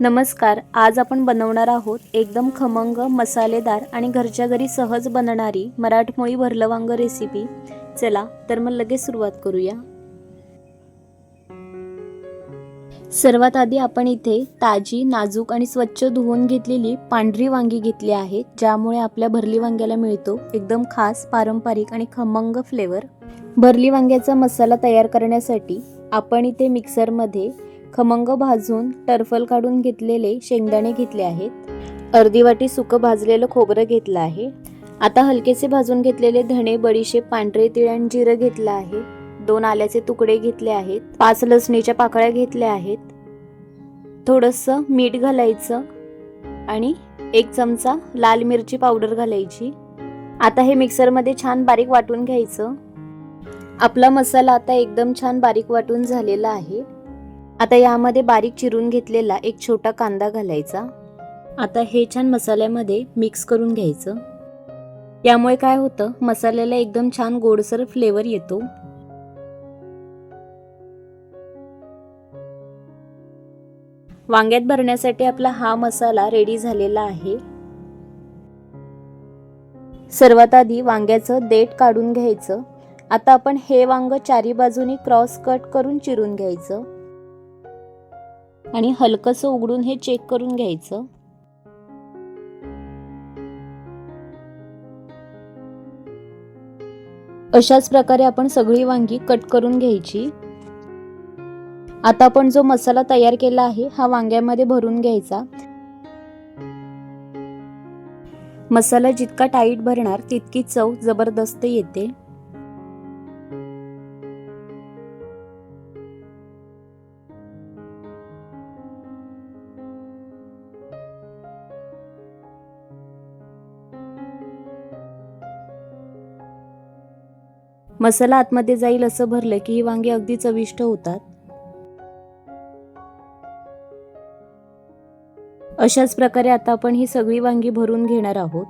नमस्कार आज आपण बनवणार आहोत एकदम खमंग मसालेदार आणि घरच्या घरी सहज बनणारी मराठमोळी भरलं वांग रेसिपी चला तर मग लगेच सुरुवात करूया. सर्वात आधी आपण इथे ताजी नाजूक आणि स्वच्छ धुवून घेतलेली पांढरी वांगी घेतली आहेत ज्यामुळे आपल्या भरली वांग्याला मिळतो एकदम खास पारंपरिक आणि खमंग फ्लेवर भरली वांग्याचा मसाला तयार करण्यासाठी आपण इथे मिक्सरमध्ये खमंग भाजून टरफल काढून घेतलेले शेंगदाणे घेतले आहेत. अर्धी वाटी सुकं भाजलेलं खोबरं घेतलं आहे. आता हलकेसे भाजून घेतलेले धणे बडीशेप पांढरे तिळ आणि जिरं घेतलं आहे. दोन आल्याचे तुकडे घेतले आहेत. पाच लसणीच्या पाकळ्या घेतल्या आहेत. थोडंसं मीठ घालायचं आणि एक चमचा लाल मिरची पावडर घालायची. आता हे मिक्सरमध्ये छान बारीक वाटून घ्यायचं. आपला मसाला आता एकदम छान बारीक वाटून झालेला आहे. आता यामध्ये बारीक चिरून घेतलेला एक छोटा कांदा घालायचा. आता हे छान मसाल्यामध्ये मिक्स करून घ्यायचं. यामुळे काय होतं मसाल्याला एकदम छान गोडसर फ्लेवर येतो. वांग्यात भरण्यासाठी आपला हा मसाला रेडी झालेला आहे. सर्वात आधी वांग्याचं देठ काढून घ्यायचं. आता आपण हे वांग चारी बाजूनी क्रॉस कट करून चिरून घ्यायचं. आणि हलकंसं उघडून हे चेक करून घ्यायचं. अशाच प्रकारे आपण सगळी वांगी कट करून घ्यायची. आता आपण जो मसाला तयार केला आहे हा वांग्यामध्ये भरून घ्यायचा. मसाला जितका टाईट भरणार तितकी चव जबरदस्त येते. मसाला आतमध्ये जाईल असं भरलं की ही वांगी अगदी चविष्ट होतात. अशाच प्रकारे आता आपण ही सगळी वांगी भरून घेणार आहोत.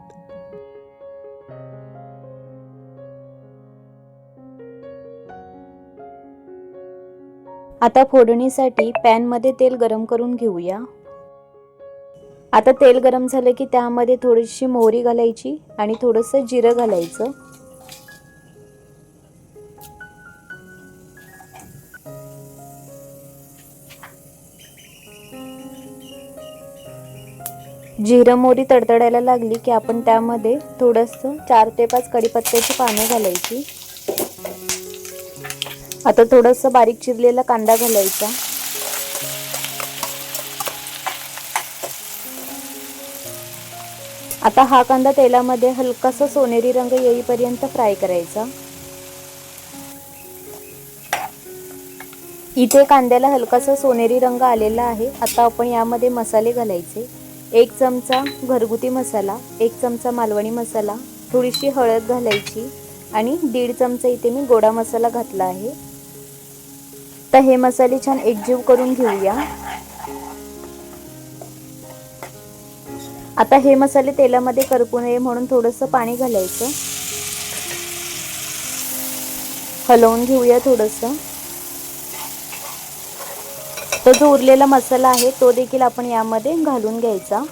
आता फोडणीसाठी पॅनमध्ये तेल गरम करून घेऊया. आता तेल गरम झालं की त्यामध्ये थोडीशी मोहरी घालायची आणि थोडंसं जिरं घालायचं. जिरं मोरी तडतडायला लागली की आपण त्यामध्ये थोडंसं चार ते पाच कढीपत्त्याची पानं घालायची. आता थोडंसं बारीक चिरलेला कांदा घालायचा. आता हा कांदा तेलामध्ये हलकासा सोनेरी रंग येईपर्यंत फ्राय करायचा. इथे कांद्याला हलकासा सोनेरी रंग आलेला आहे. आता आपण यामध्ये मसाले घालायचे. एक चमचा घरगुती मसाला एक चमचा मालवणी मसाला थोडीशी हळद घालायची आणि दीड चमचा इथे मी गोडा मसाला घातला आहे. तर हे मसाले छान एकजीव करून घेऊया. आता हे मसाले तेलामध्ये करपू नये म्हणून थोडंसं पाणी घालायचं. हलवून घेऊया थोडंसं. तो जो उरलेला मसाला आहे तो देखील आपण यामध्ये घालून घ्यायचा.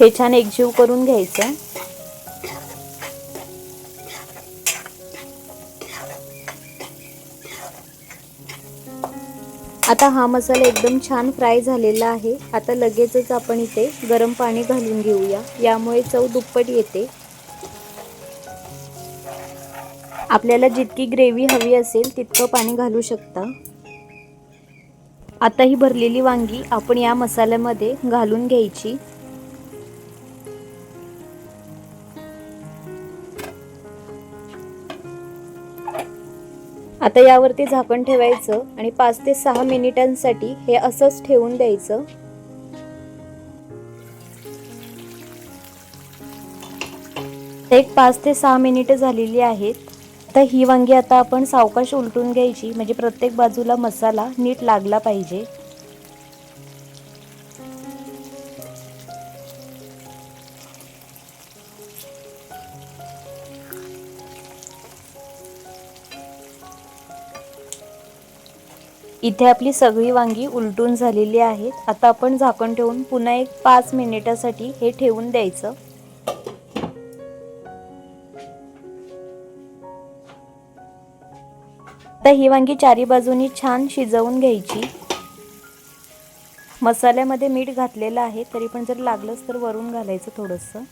हे छान एकजीव करून घ्यायचं. आता हा मसाला एकदम छान फ्राय झालेला आहे. आता लगेचच आपण इथे गरम पाणी घालून घेऊया. यामुळे चव दुप्पट येते. आपल्याला जितकी ग्रेव्ही हवी असेल तितकं पाणी घालू शकता. आता ही भरलेली वांगी आपण या मसाल्यामध्ये घालून घ्यायची. आता यावरती झाकण ठेवायचं आणि पाच ते सहा मिनिटांसाठी हे असंच ठेवून द्यायचं. एक पाच ते सहा मिनिटं झालेली आहेत. तर ही वांगी आता आपण सावकाश उलटून घ्यायची. म्हणजे प्रत्येक बाजूला मसाला नीट लागला पाहिजे. इथे आपली सगळी वांगी उलटून झालेली आहेत. आता आपण झाकण ठेवून पुन्हा एक पाच मिनिटासाठी हे ठेवून द्यायचं. आता ही वांगी चारी बाजूनी छान शिजवून घ्यायची. मसाल्यामध्ये मीठ घातलेलं आहे तरी पण जर लागलंच तर वरून घालायचं थोडंसं.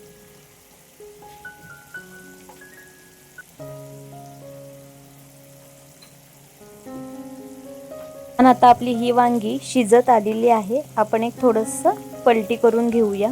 आता आपली ही वांगी शिजत आलेली आहे. आपण एक थोडंसं पलटी करून घेऊया.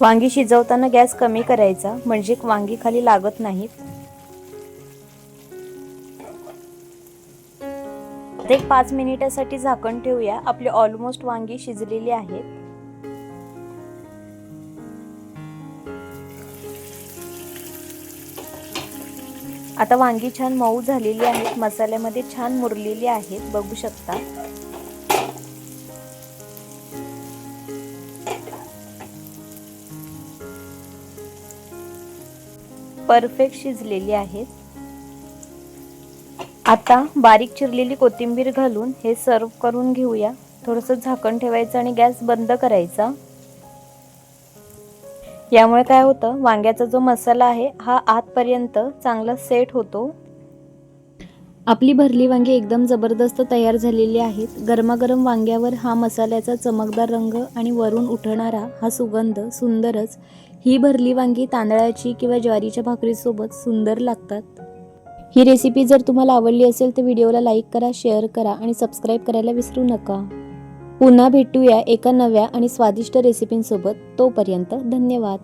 वांगी शिजवताना गॅस कमी करायचा म्हणजे वांगी खाली लागत नाहीत. एक पाच मिनिटासाठी झाकण ठेवूया. आपली ऑलमोस्ट वांगी शिजलेली आहेत आता वांगी छान मऊ झालेली आहेत. मसाल्यामध्ये छान मुरलेली आहेत. बघू शकता. परफेक्ट शिजलेली आहेत. आता बारीक चिरलेली कोथिंबीर घालून हे सर्व करून घेऊया. थोडंसं झाकण ठेवायचं आणि गॅस बंद करायचा. यामुळे काय होतं वांग्याचा जो मसाला आहे हा आतपर्यंत चांगला सेट होतो. आपली भरली वांगी एकदम जबरदस्त तयार झालेली आहेत. गरमागरम वांग्यावर हा मसाल्याचा चमकदार रंग आणि वरून उठणारा हा सुगंध सुंदरच ही भरली वांगी तांदळाची किंवा ज्वारीच्या भाकरीसोबत सुंदर लागतात. ही रेसिपी जर तुम्हाला आवडली असेल तर व्हिडिओला लाईक करा शेअर करा आणि सबस्क्राईब करायला विसरू नका. पुन्हा भेटूया एका नव्या आणि स्वादिष्ट रेसिपींसोबत तोपर्यंत धन्यवाद.